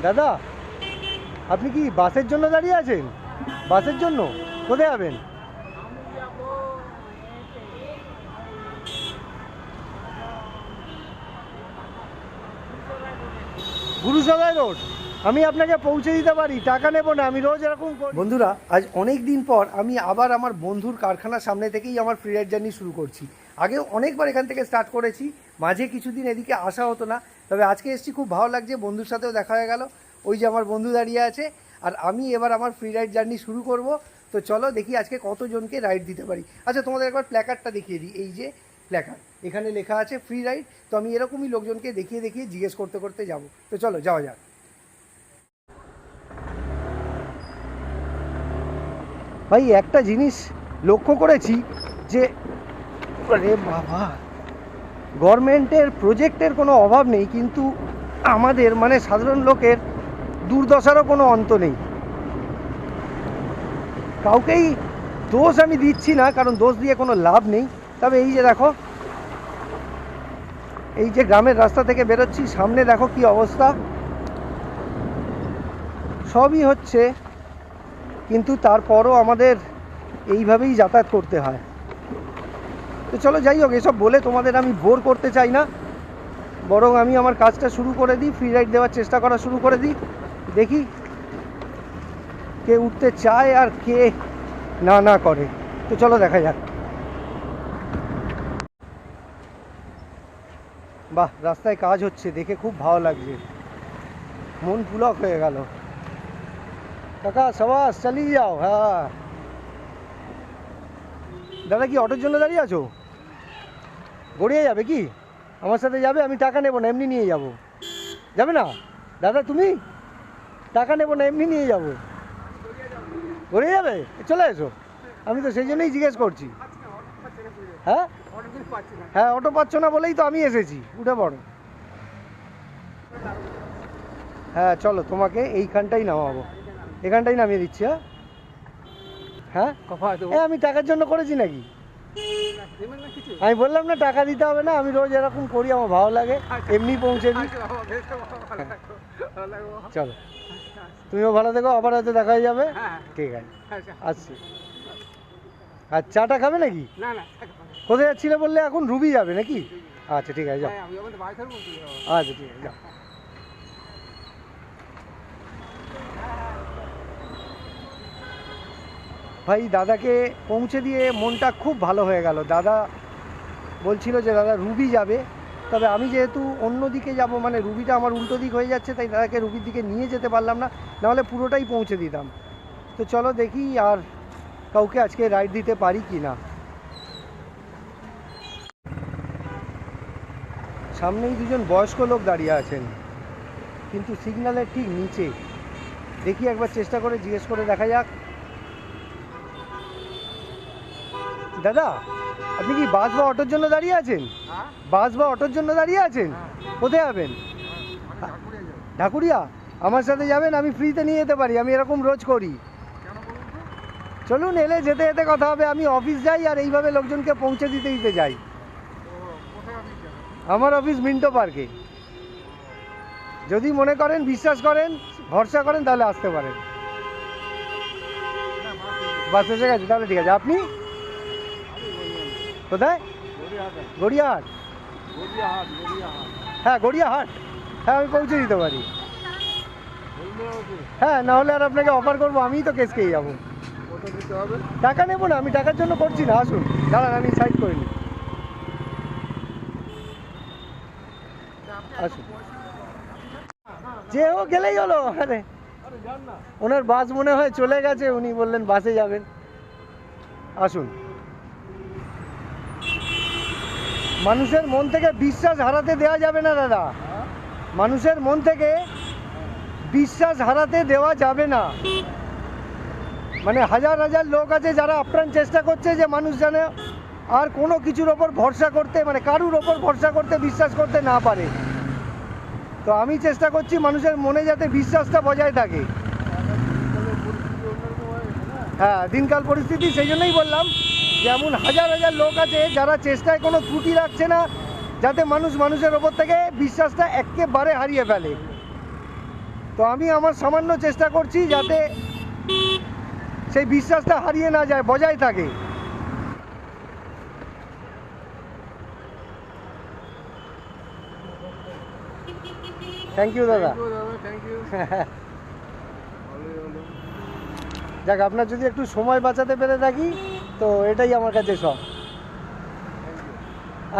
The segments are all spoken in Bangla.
দাদা, আপনি কি বাসের জন্য দাঁড়িয়ে আছেন? বাসের জন্য? কোথায় যাবেন? গুরুসভায় রোড। আমি আপনাকে পৌঁছে দিতে পারি, টাকা নেব না, আমি রোজ এরকম বন্ধুরা, আজ অনেক দিন পর আমি আবার আমার বন্ধুর কারখানার সামনে থেকেই আমার ফ্রি রাইড জার্নি শুরু করছি। আগে অনেকবার এখান থেকে স্টার্ট করেছি, মাঝে কিছুদিন এদিকে আসা হতো না। তবে আজকে এসেছি, খুব ভালো লাগছে, বন্ধুর সাথেও দেখা হয়ে গেল। ওই যে আমার বন্ধু দাঁড়িয়ে আছে, আর আমি এবার আমার ফ্রি রাইড জার্নি শুরু করব। তো চলো দেখি আজকে কতজনকে রাইড দিতে পারি। আচ্ছা তোমাদের একবার প্ল্যাকার্ডটা দেখিয়ে দিই। এই যে প্ল্যাকার্ড এখানে লেখা আছে ফ্রি রাইড তো আমি এরকমই লোকজনকে দেখিয়ে দেখিয়ে জিজ্ঞেস করতে করতে যাব। তো চলো, যাওয়া যাক। ভাই, একটা জিনিস লক্ষ্য করেছি যে আরে বাবা! গভর্নমেন্টের প্রজেক্টের কোনো অভাব নেই, কিন্তু আমাদের মানে সাধারণ লোকের দুর্দশারও কোনো অন্ত নেই। কাউকেই দোষ আমি দিচ্ছি না, কারণ দোষ দিয়ে কোনো লাভ নেই। তবে এই যে দেখো, এই যে গ্রামের রাস্তা থেকে বেরোচ্ছি, সামনে দেখো কি অবস্থা। সবই হচ্ছে, কিন্তু তারপরও আমাদের এইভাবেই যাতায়াত করতে হয়। তো চলো যাই হোক, এসব বলে তোমাদের আমি বোর করতে চাই না। বরং আমি আমার কাজটা শুরু করে দিই ফ্রি রাইড দেওয়ার চেষ্টা করা শুরু করে দিই। দেখি কে উঠতে চায় আর কে না না করে। তো চলো দেখা যাক। বাহ, রাস্তায় কাজ হচ্ছে, দেখে খুব ভালো লাগছে। মন পুলক হয়ে গেল। কাকা, সবাস, চালিয়ে যাও হ্যাঁ। দাদা, কি অটোর জন্য দাঁড়িয়ে আছো? গড়িয়ে যাবে কি? আমার সাথে যাবে আমি টাকা নেব না এমনি নিয়ে যাব। যাবে না? দাদা তুমি? টাকা নেব না এমনি নিয়ে যাব। গড়িয়ে যাবে? চলে এসো। আমি তো সেই জন্যই জিজ্ঞেস করছি। হ্যাঁ? হ্যাঁ অটো পাচ্ছ না বলেই তো আমি এসেছি। উঠে পড়ো। হ্যাঁ চলো তোমাকে এইখানটাই নামাবো। এখানটাই নামিয়ে দিচ্ছি হ্যাঁ? হ্যাঁ? আমি টাকার জন্য করেছি নাকি? আমি বললাম না টাকা দিতে হবে না আমি রোজ এরকম করি আমার ভালো লাগে এমনি পৌঁছে দিই। চলো। তুমিও ভালো থেকো আবার হয়তো দেখা হয়ে যাবে। ঠিক আছে। আসছি। আর চাটা খাবে নাকি? কোথায় যাচ্ছিলে বললে এখন রুবি যাবে নাকি? আচ্ছা ঠিক আছে যাও। থাকব আচ্ছা ঠিক আছে যাও। ভাই, দাদাকে পৌঁছে দিয়ে মনটা খুব ভালো হয়ে গেল। দাদা বলছিল যে, দাদা, রুবি যাবে। তবে আমি যেহেতু অন্য দিকে যাব মানে রুবিটা আমার উল্টো দিক হয়ে যাচ্ছে, তাই দাদাকে রুবির দিকে নিয়ে যেতে পারলাম না। নাহলে পুরোটাই পৌঁছে দিতাম। তো চলো দেখি আর কাউকে আজকে রাইড দিতে পারি কি না। সামনেই দুজন বয়স্ক লোক দাঁড়িয়ে আছেন, কিন্তু সিগন্যালের ঠিক নিচে। দেখি একবার চেষ্টা করে জিজ্ঞেস করে দেখা যাক। দাদা আপনি কি বাস বা অটোর জন্য দাঁড়িয়ে আছেন? হ্যাঁ। বাস বা অটোর জন্য দাঁড়িয়ে আছেন? কোথায় যাবেন? ঢাকুরিয়া আমার সাথে যাবেন আমি ফ্রিতে নিয়ে যেতে পারি আমি এরকম রোজ করি। চলুন এলে যেতে যেতে কথা হবে আমি অফিস যাই আর এইভাবে লোকজনকে পৌঁছে দিতে দিতে যাই। আমার অফিস মিন্টো পার্কে। যদি মনে করেন বিশ্বাস করেন ভরসা করেন তাহলে আসতে পারেন। বাস এসে গেছে তাহলে ঠিক আছে। আপনি? কোথায়? গড়িয়াহাট। হ্যাঁ গড়িয়াহাট। হ্যাঁ আমি পৌঁছে দিতে পারি। হ্যাঁ না হলে আর আপনাকে অফার করব, আমিই তো কেস খেয়ে যাব। টাকা নেব না, আমি টাকার জন্য করছি না, আসুন। দাঁড়ান, আমি সাইড করে নিই। আসুন। যে ও গেলেই হলো আরে ওনার বাস মনে হয় চলে গেছে, উনি বললেন বাসে যাবেন। আসুন। মানুষের মন থেকে বিশ্বাস হারাতে দেওয়া যাবে না, দাদা। মানুষের মন থেকে বিশ্বাস হারাতে দেওয়া যাবে না। মানে হাজার হাজার লোক আছে যারা আপ্রাণ চেষ্টা করছে যে মানুষ যেন আর কোনো কিছুর ওপর ভরসা করতে মানে কারুর ওপর ভরসা করতে, বিশ্বাস করতে না পারে। তো আমি চেষ্টা করছি মানুষের মনে যাতে বিশ্বাসটা বজায় থাকে। হ্যাঁ দিনকাল পরিস্থিতি সেই জন্যই বললাম। যেমন হাজার হাজার লোক আছে যারা চেষ্টায় কোনো ত্রুটি রাখছে না যাতে মানুষ মানুষের ওপর থেকে বিশ্বাসটা একেবারে হারিয়ে ফেলে। তো আমি আমার সামান্য চেষ্টা করছি যাতে সেই বিশ্বাসটা হারিয়ে না যায় বজায় থাকে। থ্যাংক ইউ দাদা। যাক আপনার যদি একটু সময় বাঁচাতে পেরে থাকি। তো এটাই আমার কাছে সব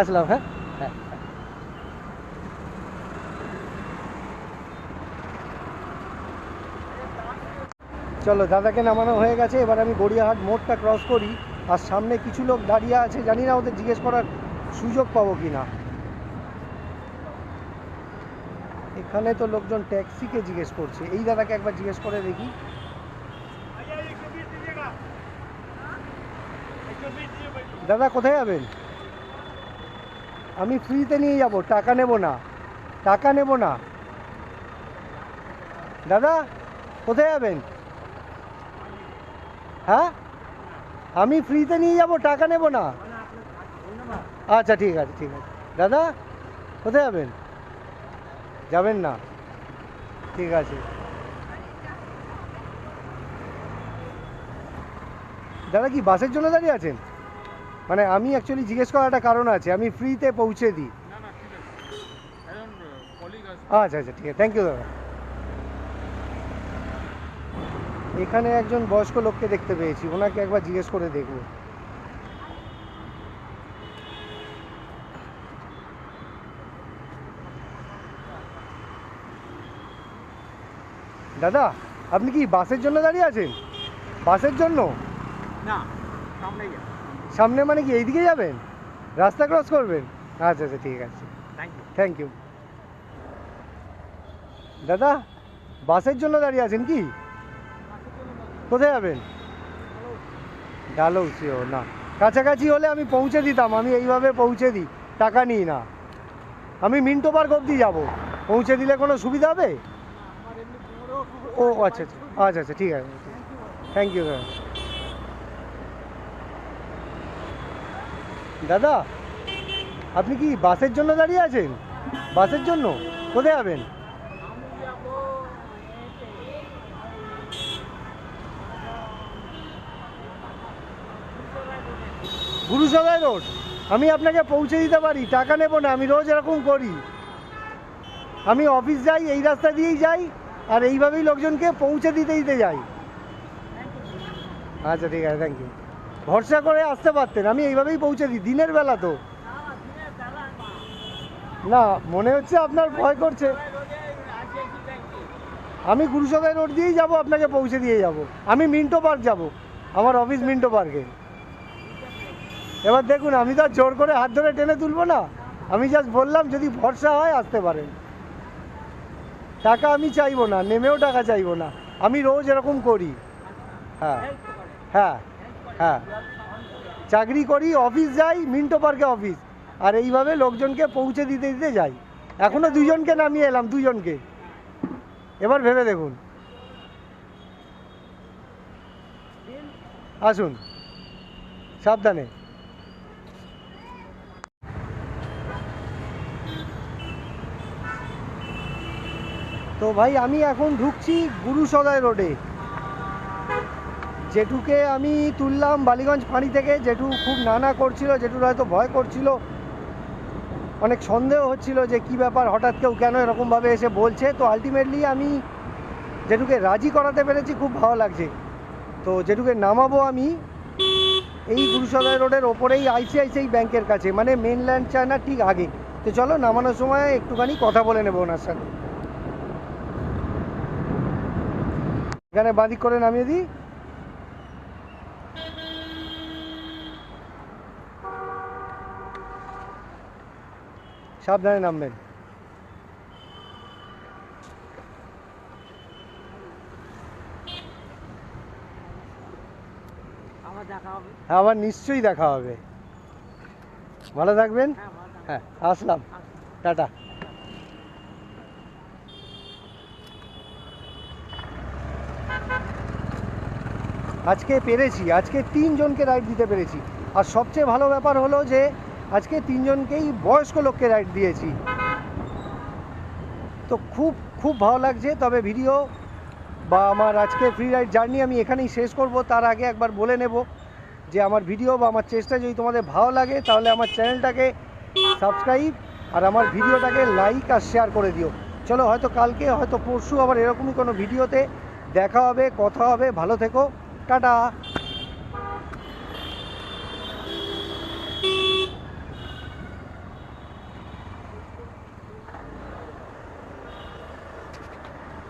আসলাম হ্যাঁ? হ্যাঁ চলো, দাদাকে নামানো হয়ে গেছে। এবার আমি গড়িয়াহাট মোড়টা ক্রস করি। আর সামনে কিছু লোক দাঁড়িয়ে আছে, জানি না ওদের জিজ্ঞেস করার সুযোগ পাবো কি না এখানে তো লোকজন ট্যাক্সিকে জিজ্ঞেস করছে। এই দাদাকে একবার জিজ্ঞেস করে দেখি। দাদা, কোথায় যাবেন? আমি ফ্রিতে নিয়ে যাব, টাকা নেব না। টাকা নেব না। দাদা, কোথায় যাবেন? হ্যাঁ? আমি ফ্রিতে নিয়ে যাব, টাকা নেব না। আচ্ছা ঠিক আছে ঠিক আছে। দাদা, কোথায় যাবেন? যাবেন না। ঠিক আছে। দাদা, কি বাসের জন্য দাঁড়িয়ে আছেন? মানে আমি অ্যাকচুয়ালি জিজ্ঞেস করার একটা কারণ আছে আমি ফ্রিতে পৌঁছে দিই। আছে। আচ্ছা আচ্ছা ঠিক আছে। থ্যাংক ইউ দাদা। এখানে একজন বয়স্ক লোককে দেখতে পেয়েছি ওনাকে একবার জিজ্ঞেস করে দেখব। দাদা আপনি কি বাসের জন্য দাঁড়িয়ে আছেন? বাসের জন্য? না সামনে সামনে মানে কি এইদিকে যাবেন? রাস্তা ক্রস করবেন? আচ্ছা আচ্ছা ঠিক আছে। থ্যাংক ইউ দাদা বাসের জন্য দাঁড়িয়ে আছেন কি? কোথায় যাবেন? ডালৌসিও না। কাছাকাছি হলে আমি পৌঁছে দিতাম আমি এইভাবে পৌঁছে দিই টাকা নিই না। আমি মিন্টো পার্ক অবধি যাব। পৌঁছে দিলে কোনো সুবিধা হবে? ও আচ্ছা আচ্ছা আচ্ছা আচ্ছা ঠিক আছে। থ্যাংক ইউ দাদা দাদা, আপনি কি বাসের জন্য দাঁড়িয়ে আছেন? বাসের জন্য? কোথায় যাবেন? গুরুসভাই রোড। আমি আপনাকে পৌঁছে দিতে পারি, টাকা নেব না, আমি রোজ এরকম করি। আমি অফিস যাই, এই রাস্তা দিয়েই যাই, আর এইভাবেই লোকজনকে পৌঁছে দিতে দিতে যাই। আচ্ছা ঠিক আছে থ্যাংক ইউ ভরসা করে আসতে পারতেন। আমি এইভাবেই পৌঁছে দিই, দিনের বেলা তো। না, মনে হচ্ছে আপনার ভয় করছে। আমি গুরুসভাই রোড দিয়েই যাব, আপনাকে পৌঁছে দিয়ে যাব। আমি মিন্টো পার্ক যাব, আমার অফিস মিন্টো পার্কে। এবার দেখুন, আমি তো আর জোর করে হাত ধরে টেনে তুলবো না। আমি জাস্ট বললাম, যদি ভরসা হয়, আসতে পারেন। টাকা আমি চাইব না, নেমেও টাকা চাইব না। আমি রোজ এরকম করি। হ্যাঁ হ্যাঁ। হ্যাঁ। চাকরি করি অফিস যাই, মিন্টো পার্কে অফিস আর এইভাবে লোকজনকে পৌঁছে দিতে দিতে যাই। এখনও দুজনকে নামিয়ে এলাম, দুজনকে। এবার ভেবে দেখুন। আসুন। সাবধানে। তো ভাই, আমি এখন ঢুকছি গুরু সদয় রোডে। জেঠুকে আমি তুললাম বালিগঞ্জ ফাঁড়ি থেকে। জেঠু খুব নানা করছিল, জেঠুর হয়তো ভয় করছিল। অনেক সন্দেহ হচ্ছিল যে কি ব্যাপার, হঠাৎ কেউ কেন এরকমভাবে এসে বলছে। তো আলটিমেটলি আমি জেঠুকে রাজি করাতে পেরেছি, খুব ভালো লাগছে। তো জেঠুকে নামাবো আমি এই গুরুসদয় রোডের ওপরেই, আইসিআইসিআই ব্যাংকের কাছে মানে মেনল্যান্ড চায়না ঠিক আগে। তো চলো, নামানোর সময় একটুখানি কথা বলে নেব ওনার সাথে। এখানে বাদিক করে নামিয়ে দিই। সাবধানে নামবেন। হ্যাঁ আবার নিশ্চয়ই দেখা হবে। ভালো থাকবেন। হ্যাঁ হ্যাঁ আসলাম। টাটা। আজকে পেরেছি আজকে তিনজনকে রাইড দিতে পেরেছি। আর সবচেয়ে ভালো ব্যাপার হলো যে আজকে তিনজনকেই বয়স্ক লোককে রাইড দিয়েছি। তো খুব খুব ভালো লাগছে, তবে ভিডিও বা আমার আজকে ফ্রি রাইড জার্নি আমি এখানেই শেষ করব। তার আগে একবার বলে নেব যে আমার ভিডিও বা আমার চেষ্টা যদি তোমাদের ভালো লাগে, তাহলে আমার চ্যানেলটাকে সাবস্ক্রাইব আর আমার ভিডিওটাকে লাইক আর শেয়ার করে দিও। চলো, হয়তো কালকে, হয়তো পরশু আবার এরকমই কোনো ভিডিওতে দেখা হবে, কথা হবে। ভালো থেকো। টাটা।